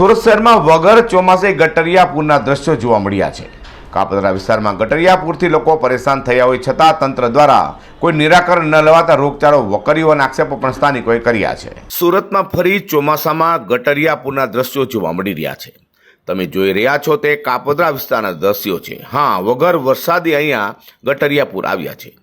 સુરત શહેરમાં વગર ચોમાસે ગટરિયાપુરના દ્રશ્યો જોવા મળ્યા છે. કાપદરા વિસ્તારમાં ગટરિયાપુરથી લોકો પરેશાન થયા હોય છતાં તંત્ર દ્વારા કોઈ નિરાકરણ ન લેવાતા રોગચાળો વકર્યો અને આક્ષેપો પણ સ્થાનિકોએ કર્યા છે. સુરતમાં ફરી ચોમાસામાં ગટરિયાપુરના દ્રશ્યો જોવા મળી રહ્યા છે. તમે જોઈ રહ્યા છો તે કાપદરા વિસ્તારના દ્રશ્યો છે. હા, વગર વરસાદે અહીંયા ગટરિયાપુર આવ્યા છે.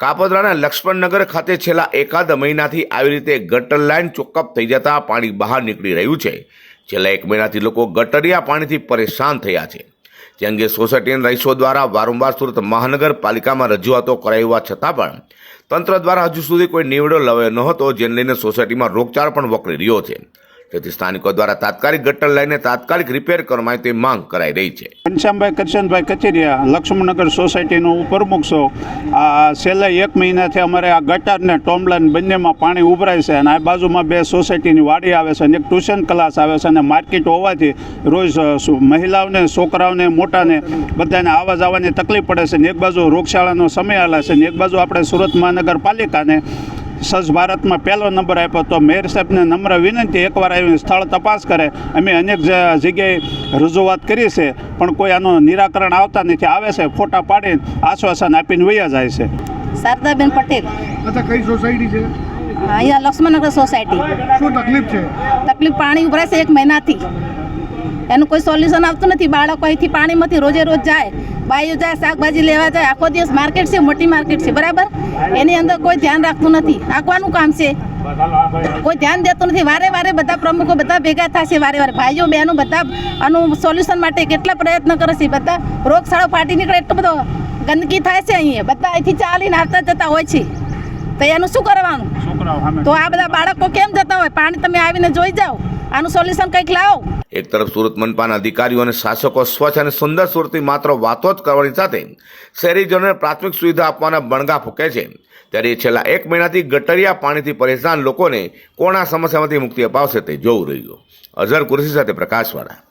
કાપદરાના લક્ષ્મણનગર ખાતે છેલ્લા એકાદ મહિનાથી આવી રીતે ગટર લાઇન ચોકઅપ થઈ જતા પાણી બહાર નીકળી રહ્યું છે. છેલ્લા એક મહિનાથી લોકો ગટરિયા પાણીથી પરેશાન થયા છે. જે અંગે સોસાયટીના રહીશો દ્વારા વારંવાર સુરત મહાનગરપાલિકામાં રજૂઆતો કરાઈ હોવા છતાં પણ તંત્ર દ્વારા હજુ સુધી કોઈ નિવડો લવાયો નહોતો, જેને લઈને સોસાયટીમાં રોગચાળ પણ વકરી રહ્યો છે. તેથી સ્થાનિકો દ્વારા તાત્કાલિક ગટર લાઇનને તાત્કાલિક રિપેર કરવામાં તે માંગ કરાઈ રહી છે. ઘનશ્યામભાઈ કરશનભાઈ કચેરિયા લક્ષ્મણનગર સોસાયટીનો હું પ્રમુખ આ છેલ્લા એક મહિનાથી અમારે આ ગટર ને ટોમલાન બંનેમાં પાણી ઉભરાય છે અને આ બાજુમાં બે સોસાયટીની વાડી આવે છે અને એક ટ્યુશન ક્લાસ આવે છે અને માર્કેટ હોવાથી રોજ મહિલાઓને, છોકરાઓને, મોટાને બધાને આવવા જવાની તકલીફ પડે છે ને એક બાજુ રોગશાળાનો સમય આલે છે ને એક બાજુ આપણે સુરત મહાનગરપાલિકાને સ્વચ્છ ભારતમાં પહેલો નંબર આપ્યો તો મેયર સાહેબને નમ્ર વિનંતી એકવાર આવીને સ્થળ તપાસ કરે. અમે અનેક જ- જગ્યાએ રજૂઆત કરી છે પણ કોઈ આનું નિરાકરણ આવતા નથી. આવે છે ફોટા પાડીને આશ્વાસન આપીને વૈયા જાય છે. શારદાબેન પટેલ. અચ્છા કઈ સોસાયટી છે? અહીંયા લક્ષ્મણનગર સોસાયટી શું તકલીફ છે? તકલીફ પાણી ઉભરાય છે એક મહિનાથી. એનું કોઈ સોલ્યુશન આવતું નથી. બાળકો અહીંથી પાણીમાંથી રોજે રોજ જાય બાઈઓ જાય શાકભાજી લેવા જાય. આખો દિવસ માર્કેટ છે મોટી માર્કેટ છે. બરાબર? એની અંદર કોઈ ધ્યાન રાખતું નથી. આ કામ છે. કોઈ ધ્યાન દેતું નથી. વારે વારે બધા પ્રમુખો બધા ભેગા થશે વારે વારે. ભાઈઓ બહેનો બધા આનું સોલ્યુશન માટે કેટલા પ્રયત્ન કરે છે. બધા રોગશાળો ફાટી નીકળે. એટલો બધો ગંદકી થાય છે અહીંયા. બધા અહીંથી ચાલીને આવતા જતા હોય છે. તો એનું શું કરવાનું? તો આ બધા બાળકો કેમ જતા હોય? પાણી તમે આવીને જોઈ જાઓ. આનું સોલ્યુશન કંઈક લાવો. એક તરફ સુરત મનપાના અધિકારીઓ અને શાસકો સ્વચ્છ અને સુંદર સુરતની માત્ર વાતો જ કરવાની સાથે શહેરીજનોને પ્રાથમિક સુવિધા આપવાના બણગા ફૂકે છે. ત્યારે છેલ્લા એક મહિનાથી ગટરિયા પાણીથી પરેશાન લોકોને કોણ આ સમસ્યામાંથી મુક્તિ અપાવશે તે જોવું રહ્યું. અઝર કુરશી સાથે પ્રકાશવાળા.